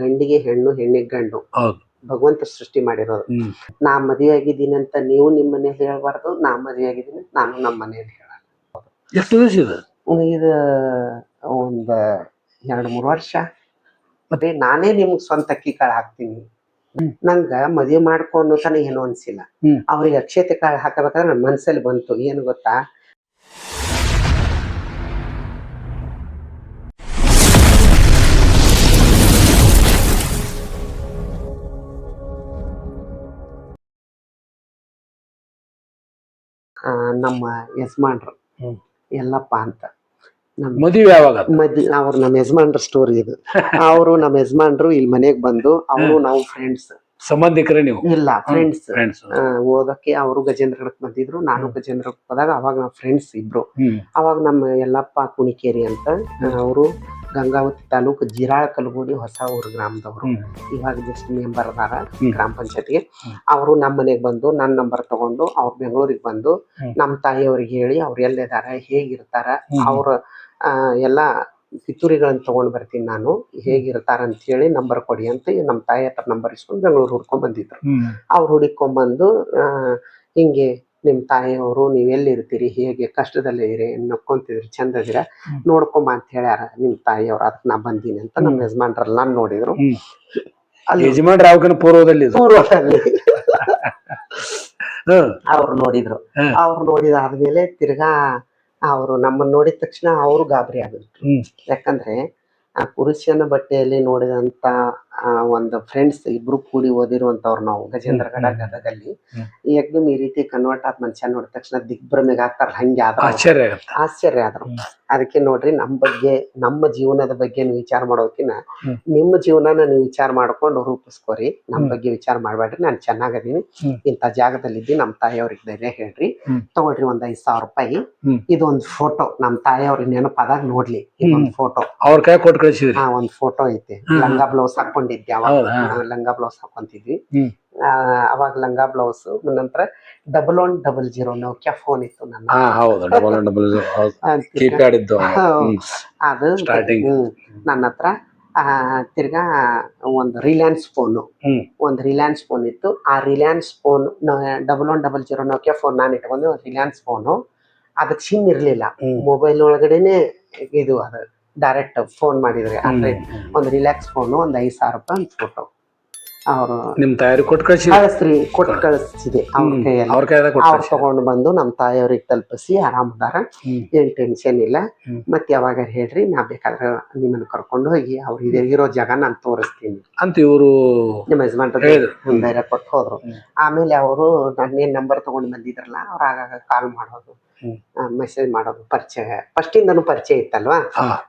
ಗಂಡಿಗೆ ಹೆಣ್ಣು ಹೆಣ್ಣಿಗೆ ಗಂಡು. ಹೌದು. ಭಗವಂತ ಸೃಷ್ಟಿ ಮಾಡಿರೋದು. ಹ್ಮ್. ನಾ ಮದುವೆ ಆಗಿದ್ದೀನಿ ಅಂತ ನೀವು ನಿಮ್ಮ ಮನೇಲಿ ಹೇಳ್ಬಾರ್ದು ನಾ ಮದುವೆ ಆಗಿದ್ದೀನಿ ನಾನು ನಮ್ಮ ಮನೇಲಿ ಹೇಳ ಎಷ್ಟು ದಿವಸ ಇದು? ಇದು ಒಂದ್ ಎರಡ್ ಮೂರ್ ವರ್ಷ. ಮತ್ತೆ ನಾನೇ ನಿಮ್ಗೆ ಸ್ವಂತ ಅಕ್ಕಿ ಕಾಳು ಹಾಕ್ತೀನಿ ನಂಗ ಮದುವೆ ಮಾಡ್ಕೊ ಅನ್ನೋ ತನ ಏನೂ ಅನ್ಸಿಲ್ಲ. ಹ್ಮ್. ಅವ್ರಿಗೆ ಅಕ್ಷತೆ ಕಾಳು ಹಾಕಬೇಕಾದ್ರೆ ನನ್ನ ಮನ್ಸಲ್ಲಿ ಬಂತು. ಏನು ಗೊತ್ತಾ? ನಮ್ಮ ಯಜಮಾನ್ರು. ಎಲ್ಲಪ್ಪ ಅಂತ. ನಮ್ಮ ಮದುವೆ ಯಾವಾಗ? ಆತು? ಮದ್ ಅವ್ರು ನಮ್ಮ ಯಜಮಾನ್ರ ಸ್ಟೋರಿ ಇದು. ಅವರು ನಮ್ಮ ಯಜಮಾನ್ರು ಇಲ್ಲಿ ಮನೆಗ್ ಬಂದು ಅವರು ನಾವು ಫ್ರೆಂಡ್ಸ್ ಸಂಬಂಧಿಕರೇ ನೀವು? ಇಲ್ಲ ಫ್ರೆಂಡ್ಸ್ ಓದಕ್ಕೆ ಅವರು ಗಜೇಂದ್ರಗಡಕ್ ಬಂದಿದ್ರು ನಾನು ಗಜೇಂದ್ರಗಡಕ್ ಹೋದಾಗ ಅವಾಗ ನಾವು ಫ್ರೆಂಡ್ಸ್ ಇಬ್ರು. ಅವಾಗ ನಮ್ಮ ಎಲ್ಲಪ್ಪ ಕುಣಿಕೇರಿ ಅಂತ ಅವರು ಗಂಗಾವತಿ ತಾಲೂಕು ಜಿರಾಳ ಕಲಗೋಡಿ ಹೊಸ ಊರು ಗ್ರಾಮದವರು ಇವಾಗ ಜಸ್ಟ್ ಮೆಂಬರ್ ಅದಾರ ಗ್ರಾಮ ಪಂಚಾಯತ್ಗೆ. ಅವರು ನಮ್ಮ ಮನೆಗೆ ಬಂದು ನನ್ನ ನಂಬರ್ ತಗೊಂಡು ಅವ್ರು ಬೆಂಗಳೂರಿಗೆ ಬಂದು ನಮ್ಮ ತಾಯಿಯವ್ರಿಗೆ ಹೇಳಿ ಅವ್ರು ಎಲ್ಲಿದಾರ ಹೇಗಿರ್ತಾರ. ಅವ್ರ ಎಲ್ಲ ಕಿತ್ತೂರಿಗಳನ್ನ ತಗೊಂಡ್ ಬರ್ತೀನಿ ನಾನು ಹೇಗಿರ್ತಾರ ಅಂತ ಹೇಳಿ ನಂಬರ್ ಕೊಡಿ ಅಂತ ನಮ್ಮ ತಾಯಿ ಹತ್ರ ನಂಬರ್ ಇಸ್ಕೊಂಡು ಬೆಂಗಳೂರು ಹುಡ್ಕೊಂಡ್ ಬಂದಿದ್ರು. ಅವ್ರು ಹುಡುಕೊಂಬಂದು ಆ, ಹಿಂಗೆ ನಿಮ್ಮ ತಾಯಿಯವರು ನೀವು ಎಲ್ಲಿರ್ತೀರಿ? ಹೇಗೆ ಕಷ್ಟದಲ್ಲಿ ಇರಿ ನಕ್ಕೊಂತಿದ್ರಿ ಚಂದ ಇದೀರ ಹ್ಮ್. ನೋಡ್ಕೊಂಬ ಅಂತ ಹೇಳ್ಯಾರ ನಿಮ್ಮ ತಾಯಿಯವ್ರು. ಅದಕ್ಕೆ ನಾ ಬಂದೀನಿ ಅಂತ ನಮ್ಮ. ಯಜಮಾನ್ರಲ್ಲ ನೋಡಿದ್ರು. ಅಲ್ಲಿ ಯಜಮಾನ್ರ ಯಾವಕನ ಪೂರ್ವದಲ್ಲಿ ಪೂರ್ವದಲ್ಲಿ. ಅವ್ರು ನೋಡಿದ್ರು. ಅವ್ರು ನೋಡಿದಾದ್ಮೇಲೆ ತಿರ್ಗಾ ಅವರು ನಮ್ಮನ್ನ ನೋಡಿದ ತಕ್ಷಣ ಅವರು ಗಾಬರಿ ಆಗಿದ್ರು ಯಾಕಂದ್ರೆ ಆ ಪುರುಷನ ಬಟ್ಟೆಯಲ್ಲಿ ನೋಡಿದಂತ ಆ ಒಂದು ಫ್ರೆಂಡ್ಸ್ ಇಬ್ರು ಕೂಡಿ ಓದಿರುವಂತವ್ರು ನಾವು ಗಜೇಂದ್ರ ಗಡ ಗದಗಲ್ಲಿ. ಏಕ್ದಮ್ ಈ ರೀತಿ ಕನ್ವರ್ಟ್ ಆದ ಮನುಷ್ಯ ನೋಡಿದ ತಕ್ಷಣ ದಿಗ್ಭ್ರಮೆಗೆ ಆಗ್ತಾರ ಹಂಗೆ ಆದ್ರ. ಆಶ್ಚರ್ಯ ಆಗತ್ತೆ. ಆಶ್ಚರ್ಯ ಆದ್ರು. ಅದಕ್ಕೆ ನೋಡ್ರಿ ನಮ್ಮ ಬಗ್ಗೆ ನಮ್ಮ ಜೀವನದ ಬಗ್ಗೆ ನೀವು ವಿಚಾರ ಮಾಡೋಕಿನ. ನಿಮ್ಮ ಜೀವನನ ನೀವು ವಿಚಾರ ಮಾಡ್ಕೊಂಡು ರೂಪಿಸ್ಕೋರಿ. ನಮ್ಮ ಹ್ಮ್. ಬಗ್ಗೆ ವಿಚಾರ ಮಾಡ್ಬೇಡ್ರಿ ನಾನು ಚೆನ್ನಾಗದೀನಿ. ಹ್ಮ್. ಇಂಥ ಜಾಗದಲ್ಲಿದ್ದಿ ನಮ್ಮ ತಾಯಿಯವ್ರಿಗೆ ಧೈರ್ಯ ಹೇಳ್ರಿ. ಹ್ಮ್. ತಗೊಳ್ರಿ ಒಂದ್ ಐದ್ ಸಾವಿರ ರೂಪಾಯಿ. ಹ್ಮ್. ಇದೊಂದು ಫೋಟೋ ನಮ್ಮ ತಾಯಿಯವ್ರಿಗೆ ನೆನಪಾದಾಗ ನೋಡ್ಲಿ. ಇದೊಂದು ಫೋಟೋ ಅವ್ರ ಕೈ ಕೊಟ್ಟು ಕಳಿಸಿದ್ರಿ. ಒಂದ್ ಫೋಟೋ ಐತೆ. ಹ್ಮ್. ಲಂಗ ಬ್ಲೌಸ್ ಹಾಕೊಂಡಿದ್ದೆ ಅವಾಗ? ಲಂಗ ಬ್ಲೌಸ್ ಹಾಕೊಂತಿದ್ವಿ. ಅವಾಗ ಲಂಗ ಬ್ಲೌಸ್ ನಂತರ double one double zero Nokia phone ಇತ್ತು ನನ್ನ. ಡಬಲ್ ಕೀಪ್ಯಾಡ್ ಇದ್ದು ಅದು. ನನ್ನ ಹತ್ರ ಆ, ತಿರ್ಗಾ ಒಂದು ರಿಲಯನ್ಸ್ ಫೋನು. ಒಂದು ರಿಲಯನ್ಸ್ ಫೋನ್ ಇತ್ತು. ಆ Reliance phone double one double zero Nokia phone ನಾನು ಇಟ್ಕೊಂಡು ರಿಲಯನ್ಸ್ ಫೋನು ಅದಕ್ಕೆ ಸಿಮ್ ಇರ್ಲಿಲ್ಲ. ಮೊಬೈಲ್ ಒಳಗಡೆನೆ ಇದು ಅದು. ಡೈರೆಕ್ಟ್ ಫೋನ್ ಮಾಡಿದ್ರೆ. ಅಂದ್ರೆ ಒಂದು ರಿಲ್ಯಾಕ್ಸ್ ಫೋನು ಒಂದು ಐದು ಸಾವಿರ ರೂಪಾಯಿ ಒಂದು ಫೋಟೋ ಅವರು ನಿಮ್ಮ ತಾಯಿ ಕೊಟ್ಟು ಕಳಿಸಿ ಕಳಿಸ್ರಿ ಕೊಟ್ಟು ಕಳಿಸಿದೆ ಅವ್ರ ಕೈಯಲ್ಲಿ. ಅವ್ರ ಕೈಯಾಗ ಅವ್ರು ತಗೊಂಡು ಬಂದು ನಮ್ಮ ತಾಯಿಯವ್ರಿಗೆ ತಲುಪಿಸಿ ಆರಾಮದಾರ ಅದಾರ. ಏನ್ ಟೆನ್ಷನ್ ಇಲ್ಲ. ಮತ್ ಮತ್ತೆ ಯಾವಾಗ ಹೇಳ್ರಿ ನಾ ಬೇಕಾದ್ರೆ ನಿಮ್ಮನ್ನ ಕರ್ಕೊಂಡು ಹೋಗಿ ಅವ್ರು ಇದೆ ಇರೋ ಜಾಗ ನಾನು ತೋರಿಸ್ತೀನಿ. ಅಂತ ಇವರು ನಿಮ್ಮ ಯಜಮಾನ್ರ. ಹ್ಮ್. ಧೈರ್ಯ ಕೊಟ್ಟು ಹೋದ್ರು. ಆಮೇಲೆ ಅವರು ನನ್ನೇನ್ ನಂಬರ್ ತಗೊಂಡು ಬಂದಿದ್ರಲ್ಲ ಅವ್ರು ಆಗಾಗ ಕಾಲ್ ಮಾಡೋದು ಮೆಸೇಜ್ ಮಾಡೋದು ಪರಿಚಯ. ಫಸ್ಟ್ ಇಂದನು ಪರಿಚಯ ಇತ್ತಲ್ವಾ?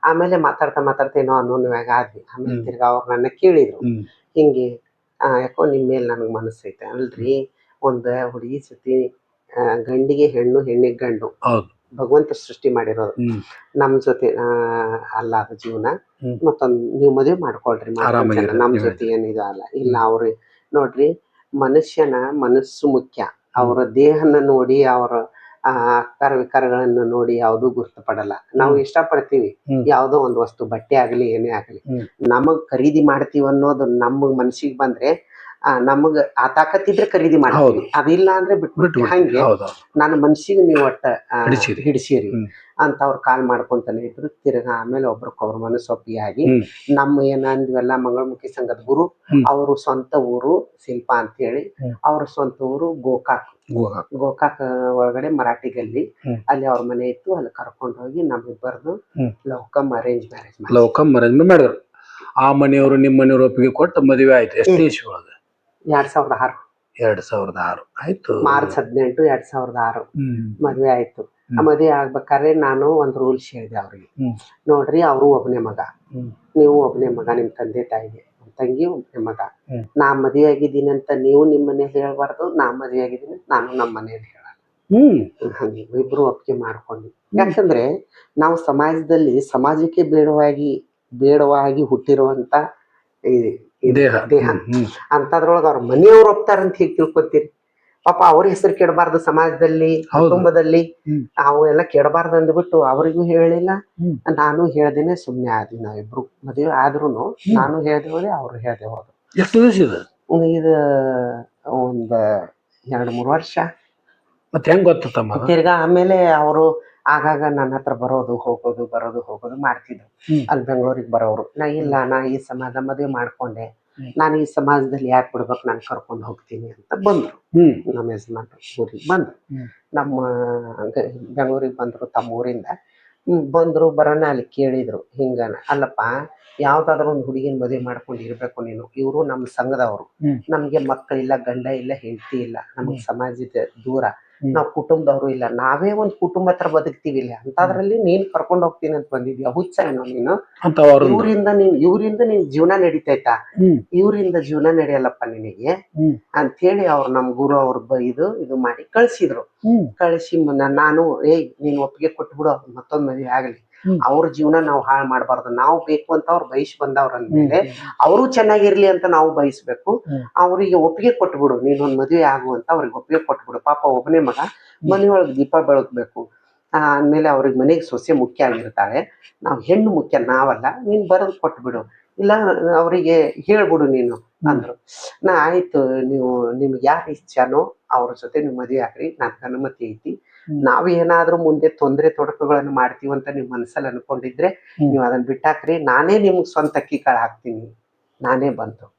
ಆಮೇಲೆ ಮಾತಾಡ್ತಾ ಮಾತಾಡ್ತಾ ಏನೋ ಅನ್ನೋನ್ಯಾಗ ಆದ್ವಿ. ಆಮೇಲೆ. ತಿರ್ಗಾ ಅವ್ರು ನನ್ನ ಕೇಳಿದ್ರು. ಹಿಂಗೆ ಯಾಕೋ ನಿಮ್ಮ ಮೇಲೆ ನನಗೆ ಮನಸ್ಸೈತೆ ಅಲ್ರಿ? ಒಂದು ಹುಡುಗಿ ಸತಿ ಗಂಡಿಗೆ ಹೆಣ್ಣು ಹೆಣ್ಣಿಗೆ ಗಂಡು ಹೌದು. ಭಗವಂತ ಸೃಷ್ಟಿ ಮಾಡಿರೋದು. ನಮ್ಮ ನಮ್ ಜೊತೆ ಅಲ್ಲ ಅದು ಜೀವನ. ಮತ್ತೊಂದು ನೀವು ಮದುವೆ ಮಾಡ್ಕೊಳ್ರಿ ನಮ್ಮ ನಮ್ ಜೊತೆ ಏನಿದು ಅಲ್ಲ. ಇಲ್ಲ ಅವ್ರಿ ನೋಡ್ರಿ ಮನುಷ್ಯನ ಮನಸ್ಸು ಮುಖ್ಯ. ಅವರ ದೇಹನ ನೋಡಿ ಅವರ ಆ ಆಕಾರ ವಿಕಾರಗಳನ್ನು ನೋಡಿ ಯಾವುದು ಗುರುತುಪಡಲ್ಲ ನಾವು. ಇಷ್ಟಪಡ್ತೀವಿ. ಯಾವ್ದೋ ಒಂದು ವಸ್ತು ಬಟ್ಟೆ ಆಗ್ಲಿ ಏನೇ ಆಗ್ಲಿ. ನಮಗ್ ಖರೀದಿ ಮಾಡ್ತೀವಿ ಅನ್ನೋದು ನಮ್ಮ ಮನ್ಸಿಗೆ ಬಂದ್ರೆ ಆ ನಮಗ್ ಆ ತಾಕತ್ತಿದ್ರೆ ಖರೀದಿ ಮಾಡ್ತೀವಿ. ಅದಿಲ್ಲ ಅಂದ್ರೆ ಬಿಟ್ಟು ಬಿಟ್ಬಿಟ್ಟು ಹಂಗೆ ನನ್ನ ಮನ್ಸಿಗೆ ನೀವು ಒಟ್ಟ ಹಿಡಿಸಿರಿ. ಅಂತ ಅವ್ರ ಕಾಲ್ ಮಾಡ್ಕೊಂತಾನೆ ಇದ್ರು ತಿರ್ಗಾ ಆಮೇಲೆ ಒಬ್ರಕೊಬ್ರು ಮನಸ್ಸೊಪ್ಪಿಗೆ ಆಗಿ ನಮ್ಮ ಏನಂದ್ವೆಲ್ಲ ಮಂಗಳಮುಖಿ ಸಂಘದ ಗುರು. ಅವರು ಸ್ವಂತ ಊರು ಶಿಲ್ಪ ಅಂತ ಹೇಳಿ. ಅವ್ರ ಸ್ವಂತ ಊರು ಗೋಕಾಕ್ ಗೋಕಾಕ್ ಒಳಗಡೆ ಮರಾಠಿ ಗಲ್ಲಿ ಅಲ್ಲಿ ಅವ್ರ ಮನೆ ಇತ್ತು ಅಲ್ಲಿ ಕರ್ಕೊಂಡು ಹೋಗಿ ನಮ್ಮಿಬ್ಬರದು love come arrange marriage love come arrangement ಮಾಡಿದ್ರು. ಆ ಮನೆಯವರು ನಿಮ್ಮ ಮನೆಯವರು ಒಪ್ಪಿಗೆ ಕೊಟ್ಟು ಮದುವೆ ಆಯ್ತು. ಎಷ್ಟೇ ಒಳಗ? ಎರಡ್ ಸಾವಿರದ ಆರು. ಎರಡ್ ಸಾವಿರದ ಆರು. ಆಯ್ತು. ಮಾರ್ಚ್ ಹದಿನೆಂಟು ಎರಡ್ ಸಾವಿರದ ಆರು. ಮದ್ವೆ ಆಯ್ತು. ಆ ಹ್ಮ್. ಮದ್ವೆ ಆಗ್ಬೇಕಾದ್ರೆ ನಾನು ಒಂದ್ ರೂಲ್ಸ್ ಹೇಳಿದೆ ಅವ್ರಿಗೆ. ನೋಡ್ರಿ ಅವರು ಒಬ್ಬನೇ ಮಗ. ನೀವು ಒಬ್ಬನೇ ಮಗ ನಿಮ್ ತಂದೆ ತಾಯಿಗೆ. ತಂಗಿ ಒಬ್ಬನೇ ಮಗ. ನಾ ಮದ್ವಿ ಆಗಿದ್ದೀನಿ ಅಂತ ನೀವು ನಿಮ್ಮ ಮನೇಲಿ ಹೇಳ್ಬಾರ್ದು ನಾ ಮದ್ವೆ ಆಗಿದ್ದೀನಿ ಅಂತ ನಾನು ನಮ್ಮ ಮನೇಲಿ ಹೇಳ ಹ್ಮ್. ಇಬ್ರು ಒಪ್ಪಿಗೆ ಮಾಡ್ಕೊಂಡು. ಯಾಕಂದ್ರೆ ನಾವು ಸಮಾಜದಲ್ಲಿ ಸಮಾಜಕ್ಕೆ ಬೇಡವಾಗಿ ಬೇಡವಾಗಿ ಹುಟ್ಟಿರುವಂತ ದೇಹ. ಅಂತದ್ರೊಳಗ ಅವ್ರ ಮನೆಯವ್ರು ಒಪ್ತಾರಂತ ಹೇಗೆ ತಿಳ್ಕೊತೀರಿ? ಪಾಪ ಅವ್ರ ಹೆಸರು ಕೆಡಬಾರ್ದು ಸಮಾಜದಲ್ಲಿ. ಕುಟುಂಬದಲ್ಲಿ. ಹ್ಮ್. ಅವು ಎಲ್ಲ ಕೆಡಬಾರ್ದು ಅಂದ್ಬಿಟ್ಟು ಅವರಿಗೂ ಹೇಳಿಲ್ಲ. ನಾನು ಹೇಳ್ದೇನೆ ಸುಮ್ನೆ ಆದ್ವಿ ನಾವಿಬ್ರು ಮದುವೆ ಆದ್ರೂ ನಾನು ಹೇಳ್ದೆ ಹೋದೆ ಅವ್ರು ಹೇಳ್ದೆ ಹೋದ್ರು. ಎಷ್ಟು ದಿವಸ ಇದು? ಇದು ಒಂದ್ ಎರಡ್ ಮೂರ್ ವರ್ಷ. ಮತ್ತೆ ಹೆಂಗ್ ಗೊತ್ತಮ್ಮ ತಿರ್ಗಾ ಆಮೇಲೆ ಅವರು ಆಗಾಗ ನನ್ನ ಹತ್ರ ಬರೋದು ಹೋಗೋದು ಬರೋದು ಹೋಗೋದು ಮಾಡ್ತಿದ್ರು. ಅಲ್ಲಿ ಬೆಂಗಳೂರಿಗೆ ಬರೋರು. ನಾ ಇಲ್ಲ ನಾ ಈ ಸಮಾಜ ಮದುವೆ ಮಾಡ್ಕೊಂಡೆ. ನಾನು ಈ ಸಮಾಜದಲ್ಲಿ ಯಾಕೆ ಬಿಡ್ಬೇಕು? ನಾನು ಕರ್ಕೊಂಡು ಹೋಗ್ತೀನಿ ಅಂತ ಬಂದ್ರು. ನಮ್ಮ ಯಜಮಾನ್ರು ಊರಿಗೆ ಬಂದ್ರು. ನಮ್ಮ ಬೆಂಗಳೂರಿಗೆ ಬಂದ್ರು ತಮ್ಮ ಊರಿಂದ ಬಂದ್ರು ಬರೋಣ ಅಲ್ಲಿ ಕೇಳಿದ್ರು. ಹಿಂಗನ ಅಲ್ಲಪ್ಪ ಯಾವ್ದಾದ್ರು ಒಂದು ಹುಡುಗಿನ ಮದುವೆ ಮಾಡ್ಕೊಂಡು ಇರಬೇಕು ನೀನು. ಇವರು ನಮ್ಮ ಸಂಘದವರು. ನಮಗೆ ಮಕ್ಕಳಿಲ್ಲ ಗಂಡ ಇಲ್ಲ ಹೆಂಡತಿ ಇಲ್ಲ. ನಮಗ್ ಸಮಾಜದ ದೂರ. ನಾವ್ ಕುಟುಂಬದವ್ರು ಇಲ್ಲ. ನಾವೇ ಒಂದ್ ಕುಟುಂಬ ಹತ್ರ ಬದುಕ್ತಿವಿ ಇಲ್ಲ. ಅಂತದ್ರಲ್ಲಿ ನೀನ್ ಕರ್ಕೊಂಡ್ ಹೋಗ್ತೀನಿ ಅಂತ ಬಂದಿದ್ಯಾ? ಹುಚ್ಚ ಏನೋ ನೀನು? ಇವರಿಂದ ನೀನ್ ಇವರಿಂದ ನಿನ್ ಜೀವನ ನಡೀತೈತಾ? ಇವರಿಂದ ಜೀವನ ನಡೆಯಲ್ಲಪ್ಪ ನಿನಗೆ? ಅಂತ ಹೇಳಿ ಅವ್ರು ನಮ್ ಗುರು ಅವ್ರ ಇದು ಇದು ಮಾಡಿ ಕಳ್ಸಿದ್ರು. ಕಳ್ಸಿ ನಾನು ಏಯ್ ನೀನ್ ಒಪ್ಪಿಗೆ ಕೊಟ್ಬಿಡು ಮತ್ತೊಂದ್ ಮದ್ವೆ ಆಗ್ಲಿ. ಅವ್ರ ಜೀವನ ನಾವು ಹಾಳು ಮಾಡ್ಬಾರ್ದು. ನಾವು ಬೇಕು ಅಂತ ಅವ್ರು ಬಯಸ್ ಬಂದವ್ರ ಅಂದ್ಮೇಲೆ. ಅವರು ಚೆನ್ನಾಗಿರ್ಲಿ ಅಂತ ನಾವು ಬಯಸ್ಬೇಕು. ಅವ್ರಿಗೆ ಒಪ್ಪಿಗೆ ಕೊಟ್ಬಿಡು. ನೀನೊಂದ್ ಮದ್ವೆ ಆಗು ಅಂತ ಅವ್ರಿಗೆ ಒಪ್ಪಿಗೆ ಕೊಟ್ಬಿಡು. ಪಾಪ ಒಬ್ಬನೇ ಮಗ ಮನೆಯೊಳಗೆ ದೀಪ ಬೆಳಗ್ಬೇಕು. ಆ, ಆದ್ಮೇಲೆ ಅವ್ರಿಗೆ ಮನೆಗೆ ಸೊಸೆ ಮುಖ್ಯ ಆಗಿರ್ತಾಳೆ. ನಾವು ಹೆಣ್ಣು ಮುಖ್ಯ ನಾವಲ್ಲ. ನೀನ್ ಬರೋದು ಕೊಟ್ಬಿಡು. ಇಲ್ಲ ಅವರಿಗೆ ಹೇಳ್ಬಿಡು ನೀನು ಅಂದ್ರು. ನಾ ಆಯ್ತು ನೀವು ನಿಮ್ಗೆ ಯಾರು ಇಚ್ಛಾನೋ ಅವ್ರ ಜೊತೆ ನೀವು ಮದುವೆ ಆಗ್ರಿ. ನನ್ಗೆ ಅನುಮತಿ ಐತಿ. ನಾವ್ ಏನಾದ್ರು ಮುಂದೆ ತೊಂದರೆ ತೊಡಕುಗಳನ್ನು ಮಾಡ್ತೀವಿ ಅಂತ ನಿಮ್ ಮನಸ್ಸಲ್ಲಿ ಅನ್ಕೊಂಡಿದ್ರೆ. ನೀವು ಅದನ್ನ ಬಿಟ್ಟಾಕ್ರಿ. ನಾನೇ ನಿಮ್ಗೆ ಸ್ವಂತ ಅಕ್ಕಿ ಕಾಳು ಹಾಕ್ತೀನಿ. ನಾನೇ ಬಂತು.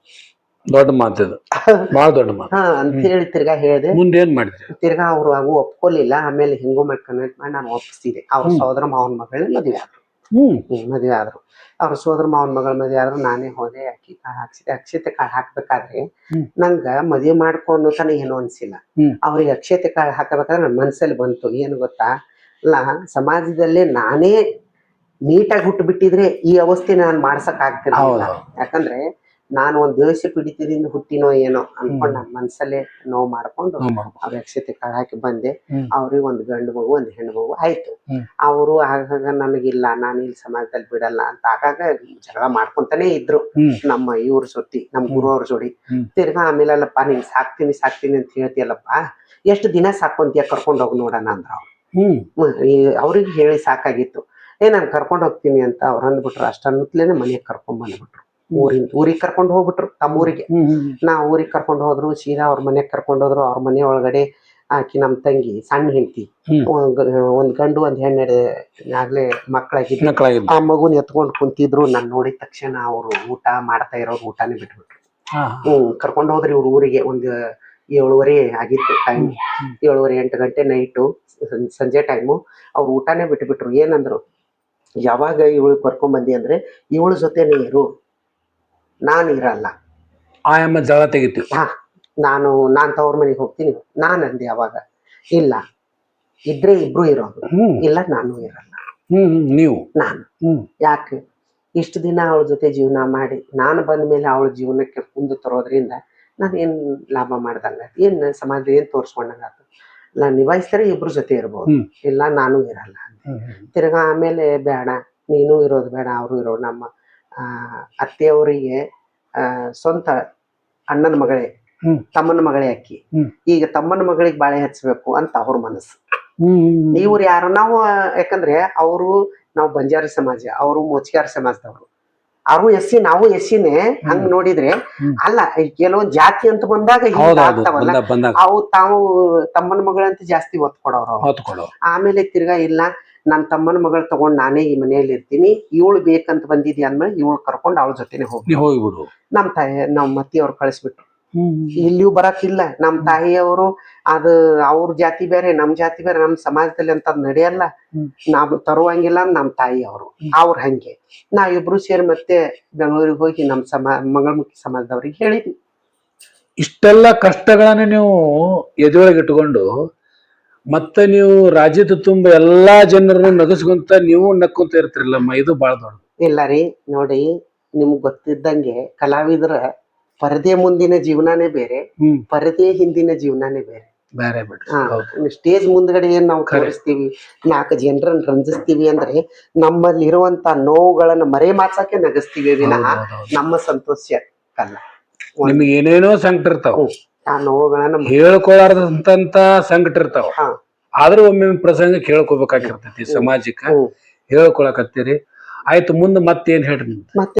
ದೊಡ್ಡ ಮಾತು ಬಹಳ ದೊಡ್ಡ ಮಾತು. ಹಾ ಅಂತ ಹೇಳಿ ತಿರ್ಗಾ ಹೇಳ್ದೆ. ಮುಂದೆ ಏನ್ ಮಾಡಿದ್ರಿ? ತಿರ್ಗಾ ಅವ್ರು ಅವು ಒಪ್ಕೊಲಿಲ್ಲ. ಆಮೇಲೆ ಹಿಂಗೋ ಮಾಡಿ ಕನ್ವಿನ್ಸ್ ಮಾಡಿ ನಾನು ಒಪ್ಪಿಸಿದೆ ಅವ್ರ ಸಹೋದರ ಸೋದರ ಮಾವನ ಮಗಳನ್ನ ಮದುವೆ ಆದ್ರು. ಮದುವೆ ಆದ್ರು. ಅವ್ರ ಸೋದರ ಮಾವನ ಮಗಳ ಮದುವೆ ಆದ್ರು ನಾನೇ ಹೋದೆ. ಅಕ್ಕಿ ಕಾಳು ಹಾಕ್ಸಿದೆ ಅಕ್ಷತೆ ಕಾಳು ಹಾಕ್ಬೇಕಾದ್ರೆ. ನಂಗ ಮದುವೆ ಮಾಡ್ಕೊಂಡು ತನ ಏನು ಅನ್ಸಿಲ್ಲ. ಅವ್ರಿಗೆ ಅಕ್ಷತೆ ಕಾಳು ಹಾಕಬೇಕಾದ್ರೆ ನನ್ನ ಮನ್ಸಲ್ಲಿ ಬಂತು. ಏನು ಗೊತ್ತಾ? ಅಲ್ಲ ಸಮಾಜದಲ್ಲೇ ನಾನೇ ನೀಟಾಗಿ ಹುಟ್ಟು ಬಿಟ್ಟಿದ್ರೆ ಈ ಅವಸ್ಥೆ ನಾನು ಮಾಡ್ಸಕ್ ಆಗ್ತಿರ್ಲಿಲ್ಲ ಯಾಕಂದ್ರೆ ನಾನು ಒಂದ್ ದ್ವೇಷ ಪೀಡಿತದಿಂದ ಹುಟ್ಟಿನೋ ಏನೋ ಅನ್ಕೊಂಡ್ ನನ್ನ ಮನಸ್ಸಲ್ಲೇ ನೋವು ಮಾಡ್ಕೊಂಡು. ಅವ್ರ ಯಕ್ಷತೆ ಕಾಳು ಹಾಕಿ ಬಂದೆ. ಅವ್ರಿಗೆ ಒಂದು ಗಂಡು ಮಗು ಒಂದು ಹೆಣ್ಣು ಮಗು ಆಯ್ತು. ಅವರು ಆಗಾಗ ನನಗಿಲ್ಲ ನಾನು ಇಲ್ಲಿ ಸಮಾಜದಲ್ಲಿ ಬಿಡಲ್ಲ ಅಂತ ಆಗಾಗ ಜಗಳ ಮಾಡ್ಕೊಂತಾನೆ ಇದ್ರು. ನಮ್ಮ ಇವ್ರ ಜೊತೆ ನಮ್ಮ ಗುರು ಅವ್ರ ಜೋಡಿ. ತಿರ್ಗಾ ಆಮೇಲೆ ಅಲ್ಲಪ್ಪ ನೀನ್ ಸಾಕ್ತೀನಿ ಸಾಕ್ತೀನಿ ಅಂತ ಹೇಳ್ತೀಯಲ್ಲಪ್ಪ ಎಷ್ಟು ದಿನ ಸಾಕೊಂತೀಯ ಕರ್ಕೊಂಡು ಹೋಗಿ ನೋಡೋಣ ಅಂದ್ರ ಅವ್ರು. ಅವ್ರಿಗೆ ಹೇಳಿ ಸಾಕಾಗಿತ್ತು. ಏ ನಾನು ಕರ್ಕೊಂಡು ಹೋಗ್ತೀನಿ ಅಂತ ಅವ್ರು ಅಂದ್ಬಿಟ್ರು. ಅಷ್ಟನ್ನುತ್ತಲೇ ಮನೆಗೆ ಕರ್ಕೊಂಡ್ ಬಂದ್ಬಿಟ್ರು. ಊರಿಂದ ಊರಿಗೆ ಕರ್ಕೊಂಡು ಹೋಗ್ಬಿಟ್ರು ತಮ್ಮ ಊರಿಗೆ. ನಾ ಊರಿಗೆ ಕರ್ಕೊಂಡು ಹೋದ್ರು ಸೀದಾ ಅವ್ರ ಮನೆಗೆ ಕರ್ಕೊಂಡು ಹೋದ್ರು ಅವ್ರ ಮನೆ ಒಳಗಡೆ ಆಕಿ ನಮ್ಮ ತಂಗಿ ಸಣ್ಣ ಹೆಂಡತಿ. ಒಂದ್ ಗಂಡು ಒಂದ್ ಹೆಣ್ಣು ಆಗ್ಲೇ ಮಕ್ಕಳಾಗಿದ್ದು ಆ ಮಗುನ ಎತ್ಕೊಂಡು ಕುಂತಿದ್ರು ನಾನ್ ನೋಡಿದ ತಕ್ಷಣ ಅವರು ಊಟ ಮಾಡ್ತಾ ಇರೋರು ಊಟನೇ ಬಿಟ್ಬಿಟ್ರು. ಹ್ಮ್ ಕರ್ಕೊಂಡು ಹೋದ್ರಿ ಇವ್ರ ಊರಿಗೆ ಒಂದು ಏಳುವರೆ ಆಗಿತ್ತು ಟೈಮ್. ಏಳುವರೆ ಎಂಟು ಗಂಟೆ ನೈಟು ಸಂಜೆ ಟೈಮು ಅವ್ರು ಊಟನೇ ಬಿಟ್ಬಿಟ್ರು. ಏನಂದ್ರು ಯಾವಾಗ ಇವಳು ಕರ್ಕೊಂಡ್ ಬಂದಿ ಅಂದ್ರೆ ಇವಳ ಜೊತೆನೇ ಇರು. ನಾನು ಇರಲ್ಲ. ಆಯಮ್ಮ ಜಳ ತೆಗಿತೀವಿ ಹಾ ನಾನು ನಾನ್ ತವ್ರ ಮನೆಗೆ ಹೋಗ್ತೀನಿ. ನಾನು ಅಂದೆ ಅವಾಗ ಇಲ್ಲ ಇದ್ರೆ ಇಬ್ರು ಇರೋದು. ಹ್ಮ್. ಇಲ್ಲ ನಾನು ಇರಲ್ಲ. ಹ್ಮ್ ಹ್ಮ್. ನೀವು. ನಾನು. ಹ್ಮ್. ಯಾಕೆ? ಇಷ್ಟು ದಿನ ಅವಳ ಜೊತೆ ಜೀವನ ಮಾಡಿ ನಾನು ಬಂದ ಮೇಲೆ ಅವಳ ಜೀವನಕ್ಕೆ ಮುಂದೆ ತರೋದ್ರಿಂದ ನಾನು ಏನ್ ಲಾಭ ಮಾಡ್ದಂಗ ಏನ್ ಸಮಾಜ ಏನ್ ತೋರ್ಸ್ಕೊಂಡಂಗ ನಾನು ನಿಭಾಯಿಸ್ತಾರೆ ಇಬ್ರು ಜೊತೆ ಇರ್ಬೋದು. ಹ್ಮ್. ಇಲ್ಲ ನಾನು ಇರಲ್ಲ ಹ್ಮ್ ಹ್ಮ್. ತಿರ್ಗಾ ಆಮೇಲೆ ಬೇಡ ನೀನು ಇರೋದು ಬೇಡ ಅವರು ಇರೋ ನಮ್ಮ ಆ ಅತ್ತೆಯವರಿಗೆ ಆ ಸ್ವಂತ ಅಣ್ಣನ ಮಗಳೇ. ತಮ್ಮನ ಮಗಳೇ ಅಕ್ಕಿ. ಈಗ ತಮ್ಮನ ಮಗಳಿಗೆ ಬಾಳೆ ಹಚ್ಚಬೇಕು ಅಂತ ಅವ್ರ ಮನಸ್ಸು. ಇವ್ರು ಯಾರು? ನಾವು ಯಾಕಂದ್ರೆ ಅವರು ನಾವು ಬಂಜಾರ ಸಮಾಜ ಅವರು ಮೋಚಿಗಾರ ಸಮಾಜದವರು. ಅವರು ಎಸ್ಸಿ ನಾವು ಎಸ್ಸಿನೇ ಹಂಗ ನೋಡಿದ್ರೆ. ಅಲ್ಲ ಕೆಲವೊಂದ್ ಜಾತಿ ಅಂತ ಬಂದಾಗ ಅವು ತಾವು ತಮ್ಮನ ಮಗಳಂತ ಜಾಸ್ತಿ ಕೊಡೋರು. ಹೊತ್ತು ಆಮೇಲೆ ತಿರ್ಗಾ ಇಲ್ಲ ನನ್ ತಮ್ಮನ ಮಗಳು ತಗೊಂಡ್ ನಾನೇ ಈ ಮನೆಯಲ್ಲಿ ಇರ್ತೀನಿ. ಇವಳು ಬೇಕಂತ ಬಂದಿದ್ಯಾ ಅಂದ್ಮೇಲೆ ಇವಳು ಕರ್ಕೊಂಡು ಅವಳ ಜೊತೆನೆ ಹೋಗಿ ಹೋಗ್ಬಿಡು. ನಮ್ ತಾಯಿ ನಮ್ಮ ಮತ್ತಿ ಅವ್ರು ಕಳಿಸ್ಬಿಟ್ರು ಇಲ್ಲಿಯೂ ಬರಕ್ಕಿಲ್ಲ. ನಮ್ ತಾಯಿಯವರು ಅದು ಅವ್ರ ಜಾತಿ ಬೇರೆ ನಮ್ ಜಾತಿ ಬೇರೆ ನಮ್ ಸಮಾಜದಲ್ಲಿ ಅಂತ ನಡೆಯಲ್ಲ. ನಾವು ತರುವಂಗಿಲ್ಲ ನಮ್ ತಾಯಿ ಅವರು. ಅವ್ರ ಹಂಗೆ. ಇಬ್ರು ಸೇರಿ ಮತ್ತೆ ಬೆಂಗಳೂರಿಗೆ ಹೋಗಿ ನಮ್ ಸಮಾ ಮಂಗಳಮುಖಿ ಸಮಾಜದವ್ರಿಗೆ ಹೇಳಿದ್ವಿ. ಇಷ್ಟೆಲ್ಲ ಕಷ್ಟಗಳನ್ನ ನೀವು ಎದುರೊಳಗೆ ಇಟ್ಕೊಂಡು ಮತ್ತೆ ನೀವು ರಾಜ್ಯದ ತುಂಬ ಎಲ್ಲಾ ಜನರನ್ನು ನಗಸ್ಕೊಂತ ನೀವು ನಕ್ಕೊಂತ ಇರ್ತಿರಲ್ಲಮ್ಮ ಇದು ಬಹಳ ದೊಡ್ಡ ಇಲ್ಲ ರೀ ನೋಡಿ ನಿಮ್ಗ್ ಗೊತ್ತಿದ್ದಂಗೆ ಕಲಾವಿದರ ಪರದೆ ಮುಂದಿನ ಜೀವನಾನೇ ಬೇರೆ ಹ್ಮ್. ಪರದೆ ಹಿಂದಿನ ಜೀವನಾನೇ ಬೇರೆ. ಬೇರೆ ಬಿಡ್ರಿ. ಹಾ. ಹೌದು. ಸ್ಟೇಜ್ ಮುಂದ್ಗಡೆ ಏನ್ ನಾವು ಕಲಿಸ್ತೀವಿ ತೋರಿಸ್ತೀವಿ ನಾಲ್ಕು ಜನರನ್ನ ರಂಜಿಸ್ತೀವಿ ಅಂದ್ರೆ ನಮ್ಮಲ್ಲಿ ಇರುವಂತ ನೋವುಗಳನ್ನ ಮರೆ ಮಾಚಕ್ಕೆ ನಗಿಸ್ತೀವಿ ವಿನಃ ಹೌದು, ಹೌದು, ಹೌದು. ನಮ್ಮ ಸಂತೋಷಕ್ಕಲ್ಲ ನಿಮ್ಗೆ ಏನೇನೋ ಸಂಕಟ ಇರ್ತಾವ. ಹ್ಮ್. ಹೇಳ್ಕೊಳಾರ್ದಂತ ಸಂಕಟ ಇರ್ತಾವ. ಆದ್ರೂ ಒಮ್ಮೆ ಪ್ರಸಂಗ ಕೇಳ್ಕೊಬೇಕಾಗಿರ್ತೈತಿ ಸಮಾಜಕ್ಕ. ಹೇಳ್ಕೊಳಕತ್ತೀರಿ. ಆಯ್ತು ಮುಂದೆ ಮತ್ತೇನ್ ಹೇಳ್ರಿ ನಿಮ್ದು ಮತ್ತೆ